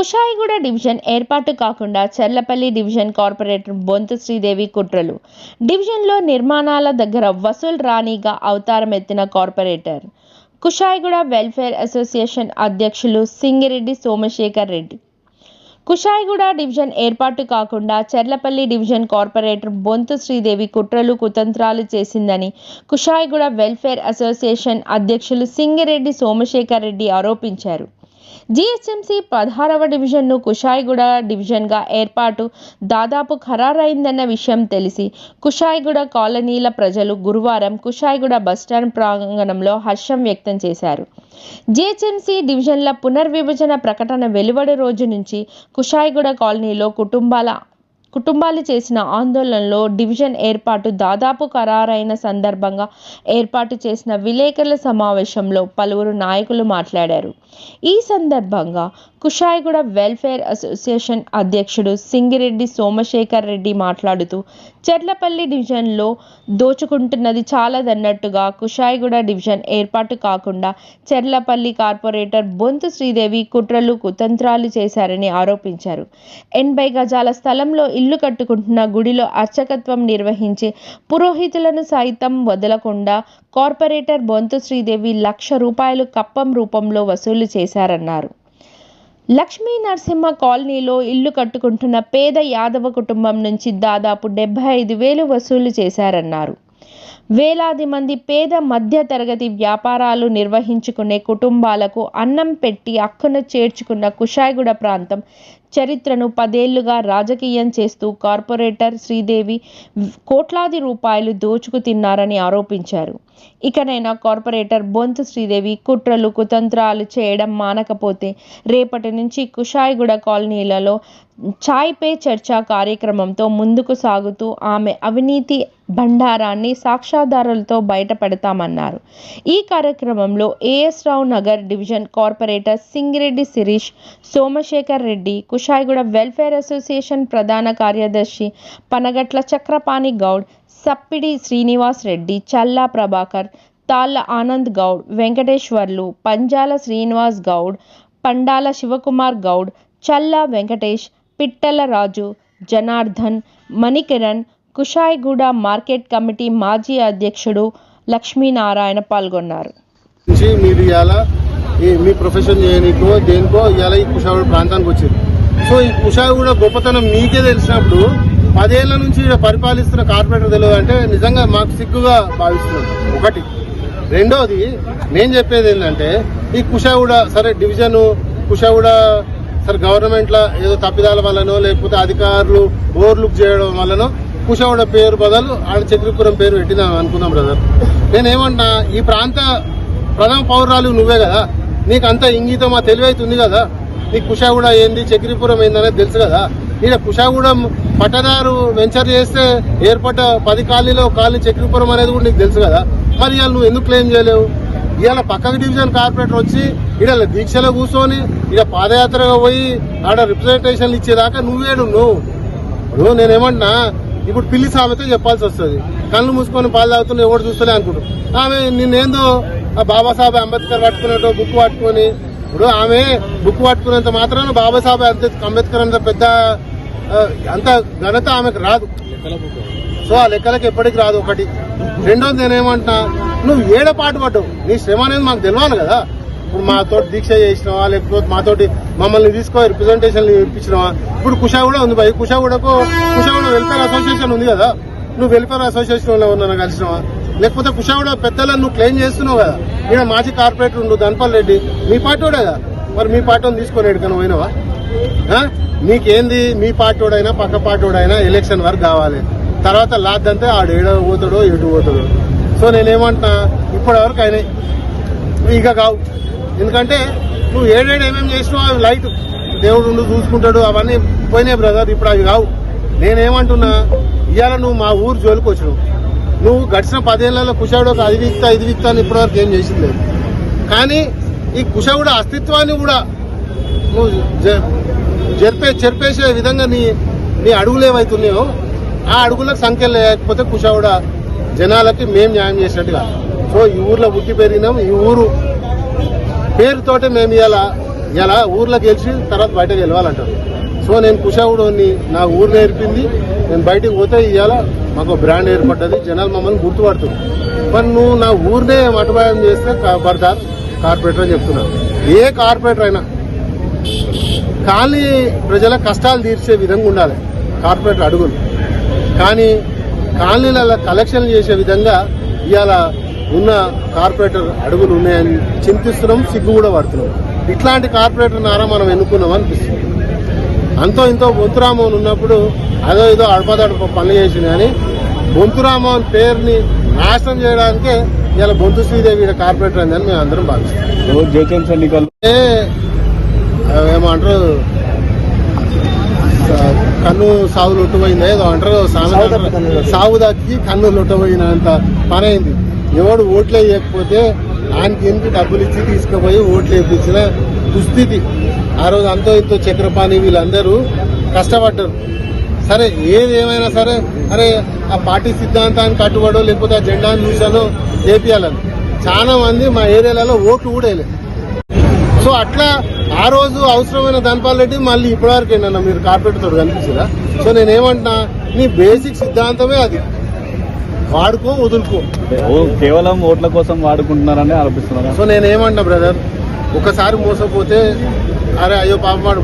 Kushaiguda division ఏర్పాటు కాకుండా Cherlapalli division corporator Bonthu Sridevi కుట్రలు. డివిజన్లో నిర్మాణాల దగ్గర వసూల్ రాణిగా అవతారం ఎత్తిన కార్పొరేటర్. కుషాయిగూడ వెల్ఫేర్ అసోసియేషన్ అధ్యక్షులు సింగిరెడ్డి సోమశేఖర్ రెడ్డి. కుషాయిగూడ డివిజన్ ఏర్పాటు కాకుండా చెర్లపల్లి డివిజన్ కార్పొరేటర్ బొంతు శ్రీదేవి కుట్రలు కుతంత్రాలు చేసిందని కుషాయిగూడ వెల్ఫేర్ అసోసియేషన్ అధ్యక్షులు సింగిరెడ్డి సోమశేఖర్ రెడ్డి ఆరోపించారు. జీహెచ్ఎంసీ పదహారవ డివిజన్ను కుషాయిగూడ డివిజన్గా ఏర్పాటు దాదాపు ఖరారైందన్న విషయం తెలిసి కుషాయిగూడ కాలనీల ప్రజలు గురువారం కుషాయిగూడ బస్టాండ్ ప్రాంగణంలో హర్షం వ్యక్తం చేశారు. జీహెచ్ఎంసీ డివిజన్ల పునర్విభజన ప్రకటన వెలువడి రోజు నుంచి కుషాయిగూడ కాలనీలో కుటుంబాల కుటుంబాలు చేసిన ఆందోళనలో డివిజన్ ఏర్పాటు దాదాపు ఖరారైన సందర్భంగా ఏర్పాటు చేసిన విలేకరుల సమావేశంలో పలువురు నాయకులు మాట్లాడారు. ఈ సందర్భంగా కుషాయిగూడ వెల్ఫేర్ అసోసియేషన్ అధ్యక్షుడు సింగిరెడ్డి సోమశేఖర్ రెడ్డి మాట్లాడుతూ చెర్లపల్లి డివిజన్లో దోచుకుంటున్నది చాలదన్నట్టుగా కుషాయిగూడ డివిజన్ ఏర్పాటు కాకుండా చెర్లపల్లి కార్పొరేటర్ బొంతు శ్రీదేవి కుట్రలు కుతంత్రాలు చేశారని ఆరోపించారు. ఎనభై గజాల స్థలంలో ఇల్లు కట్టుకుంటున్న గుడిలో అర్చకత్వం నిర్వహించే పురోహితులను సైతం వదలకుండా కార్పొరేటర్ బొంతు శ్రీదేవి లక్ష రూపాయలు కప్పం రూపంలో వసూలు చేశారన్నారు. లక్ష్మీ నరసింహ కాలనీలో ఇల్లు కట్టుకుంటున్న పేద యాదవ కుటుంబం నుంచి దాదాపు డెబ్బై ఐదు వేలు వసూలు చేశారన్నారు. వేలాది మంది పేద మధ్య తరగతి వ్యాపారాలు నిర్వహించుకునే కుటుంబాలకు అన్నం పెట్టి అక్కున చేర్చుకున్న కుషాయిగూడ ప్రాంతం చరిత్రను పదేళ్ళుగా రాజకీయం చేస్తూ కార్పొరేటర్ శ్రీదేవి కోట్లాది రూపాయలు దోచుకు తిన్నారని ఆరోపించారు. ఇకనైనా కార్పొరేటర్ బొంతు శ్రీదేవి కుట్రలు కుతంత్రాలు చేయడం మానకపోతే రేపటి నుంచి కుషాయిగూడ కాలనీలలో చాయ్ పే చర్చా కార్యక్రమంతో ముందుకు సాగుతూ ఆమె అవినీతి భండారాన్ని సాక్ష్యాధారాలతో బయటపెడతామన్నారు. ఈ కార్యక్రమంలో AS Rao Nagar division corporator Singireddy Shirish Somashekar Reddy Kushaiguda welfare association ప్రధాన కార్యదర్శి పనగట్ల చక్రపాణి గౌడ్ సప్పిడి శ్రీనివాస్ రెడ్డి చల్లా ప్రభాకర్ తాళ్ళ ఆనంద్ గౌడ్ వెంకటేశ్వర్లు పంజాల శ్రీనివాస్ గౌడ్ పండాల శివకుమార్ గౌడ్ చల్లా వెంకటేష్ పిట్టల రాజు జనార్దన్ మణికిరణ్ కుషాయిగూడ మార్కెట్ కమిటీ మాజీ అధ్యక్షుడు లక్ష్మీనారాయణ పాల్గొన్నారు. మీరు ఇవాళ మీ ప్రొఫెషన్ చేయనీకో దేనికో ఇవాళ ఈ కుషాగూడ ప్రాంతానికి వచ్చింది. సో ఈ కుషాగూడ గొప్పతనం మీకే తెలిసినప్పుడు పదేళ్ళ నుంచి పరిపాలిస్తున్న కార్పొరేటర్ తెలియదు అంటే నిజంగా మాకు సిగ్గుగా భావిస్తున్నాం. ఒకటి. రెండోది నేను చెప్పేది ఏంటంటే ఈ కుషాగూడ సరే డివిజన్ కుషాగూడ సరే గవర్నమెంట్లో ఏదో తప్పిదాల వల్లనో లేకపోతే అధికారులు ఓవర్లుక్ చేయడం వల్లనో కుషాగూడ పేరు బదులు ఆడ చక్రపురం పేరు పెట్టినాం అనుకుందాం బ్రదర్ నేనేమంటున్నా ఈ ప్రాంత ప్రథమ పౌరాలు నువ్వే కదా? నీకు అంత ఇంగితం ఆ తెలివైతుంది కదా? నీకు కుషాగూడ ఏంది చక్రీపురం ఏందనేది తెలుసు కదా? ఈడ కుషాగూడెం పట్టదారు వెంచర్ చేస్తే ఏర్పడ్డ పది కాలనీలో ఖాళీ కాలనీ చక్రీపురం అనేది కూడా నీకు తెలుసు కదా? మరి ఇవాళ నువ్వు ఎందుకు క్లెయిమ్ చేయలేవు? ఇవాళ పక్కకు డివిజన్ కార్పొరేటర్ వచ్చి ఈడ దీక్షలో కూర్చొని ఈడ పాదయాత్రగా పోయి ఆడ రిప్రజెంటేషన్లు ఇచ్చేదాకా నువ్వేడు నువ్వు. నువ్వు నేనేమంటున్నా ఇప్పుడు పిల్లి సామెతో చెప్పాల్సి వస్తుంది. కళ్ళు మూసుకొని పాలు తాగుతున్నా ఎవరు చూస్తలే అనుకుంటు ఆమె నిన్నేందో ఆ బాబాసాహెబ్ అంబేద్కర్ పట్టుకున్నట్టు బుక్ పట్టుకొని ఇప్పుడు ఆమె బుక్ పట్టుకున్నంత మాత్రాన బాబాసాహెబ్ అంబేద్కర్ అంత పెద్ద అంత ఘనత ఆమెకు రాదు. సో ఆ లెక్కలకి ఎప్పటికి రాదు ఒకటి. రెండోది నేనేమంటున్నా నువ్వు ఏడ పాటు పడ్డావు? నీ శ్రమ అనేది మాకు తెలియాలి కదా. ఇప్పుడు మాతో దీక్ష చేసినావా? లేకపోతే మాతోటి మమ్మల్ని తీసుకో రిప్రజెంటేషన్లు ఇప్పించినావా? ఇప్పుడు కుషా కూడా ఉంది భయ కుషా కూడాకు కుషా కూడా వెల్ఫేర్ అసోసియేషన్ ఉంది కదా. నువ్వు వెల్ఫేర్ అసోసియేషన్లో ఉన్నా కలిసినావా? లేకపోతే కుషాగూడ పెద్దలను నువ్వు క్లెయిమ్ చేస్తున్నావు కదా. ఈయన మాజీ కార్పొరేటర్ ఉండు ధనపాల్ రెడ్డి. మీ పార్టీ కదా? మరి మీ పార్టీని తీసుకొని ఎడుకను పోయినావా? నీకేంది? మీ పార్టీడైనా పక్క పార్టీడైనా ఎలక్షన్ వరకు కావాలి. తర్వాత లాద్దంటే ఆడు ఏడ పోతాడో ఎటు పోతాడో. సో నేనేమంటున్నా? ఇప్పటి వరకు ఇక కావు. ఎందుకంటే నువ్వు ఏడేడు ఏమేమి చేసినావు అవి లైట్ దేవుడు ఉండు చూసుకుంటాడు అవన్నీ పోయినాయి బ్రదర్ ఇప్పుడు అవి కావు. నేనేమంటున్నా ఇవాళ నువ్వు మా ఊరు జోలికి వచ్చినావు. నువ్వు గడిచిన పదేళ్ళలో కుషావుడు ఒక అది విక్తా ఇది విక్తా అని ఇప్పటివరకు ఏం చేసింది లేదు. కానీ ఈ కుషావుడు అస్తిత్వాన్ని కూడా నువ్వు జరిపే చెరిపేసే విధంగా నీ నీ అడుగులు ఏమవుతున్నాయో ఆ అడుగులకు సంఖ్య లేకపోతే కుషావుడ జనాలకి మేము న్యాయం చేసినట్టుగా. సో ఈ ఊర్లో పుట్టి పెరిగినాం ఈ ఊరు పేరుతోటే మేము ఇలా ఇలా ఊర్లో గెలిచి తర్వాత బయటకు వెళ్ళాలంటారు సో నేను కుషావుడుని నా ఊరు నేర్పింది నేను బయటికి పోతే ఇవాళ మాకు బ్రాండ్ ఏర్పడ్డది. జనాలు మమ్మల్ని గుర్తుపడుతుంది మరి నువ్వు నా ఊరినే మటుబాయం చేస్తే పడతా కార్పొరేటర్ అని చెప్తున్నాను ఏ కార్పొరేటర్ అయినా కాలనీ ప్రజల కష్టాలు తీర్చే విధంగా ఉండాలి. కార్పొరేటర్ అడుగులు. కానీ కాలనీల కలెక్షన్లు చేసే విధంగా ఇవాళ ఉన్న కార్పొరేటర్ అడుగులు ఉన్నాయని చింతిస్తున్నాం సిగ్గు కూడా పడుతున్నాం. ఇట్లాంటి కార్పొరేటర్ నారా మనం ఎన్నుకున్నాం అనిపిస్తుంది. అంతో ఇంతో బొంతురామోహన్ ఉన్నప్పుడు అదో ఏదో అడపదడప పనులు చేసింది కానీ బొంతురామోహన్ పేరుని నాశనం చేయడానికే ఇలా బొంతు శ్రీదేవి కార్పొరేటర్ అయిందని మేము అందరం భావిస్తాం ఏమంటారు? కన్ను సాగు లొట్టుపోయింది ఏదో అంటారు. సాగు దక్కి కన్ను లొట్టపోయినంత పని అయింది ఎవడు ఓట్లు వేయకపోతే ఆయనకి ఎందుకు డబ్బులు ఇచ్చి తీసుకుపోయి ఓట్లు వేయించిన దుస్థితి? ఆ రోజు అంతో ఇంతో చక్రపాణి వీళ్ళందరూ కష్టపడ్డారు. సరే ఏది ఏమైనా సరే అరే ఆ పార్టీ సిద్ధాంతాన్ని కట్టుబడో లేకపోతే ఆ జెండాను చూసానో చేపియాలని చాలా మంది మా ఏరియాలలో ఓట్లు కూడా వేయలేదు సో అట్లా ఆ రోజు అవసరమైన ధనపాల్ రెడ్డి మళ్ళీ ఇప్పటివరకు ఏంటన్నా మీరు కార్పొరేటర్ కనిపించరా సో నేనేమంటున్నా నీ బేసిక్ సిద్ధాంతమే అది. వాడుకో వదులుకో. కేవలం ఓట్ల కోసం వాడుకుంటున్నారని ఆరోపిస్తున్నారు? సో నేనేమంటున్నా బ్రదర్? ఒకసారి మోసపోతే అరే అయ్యో పాప వాడు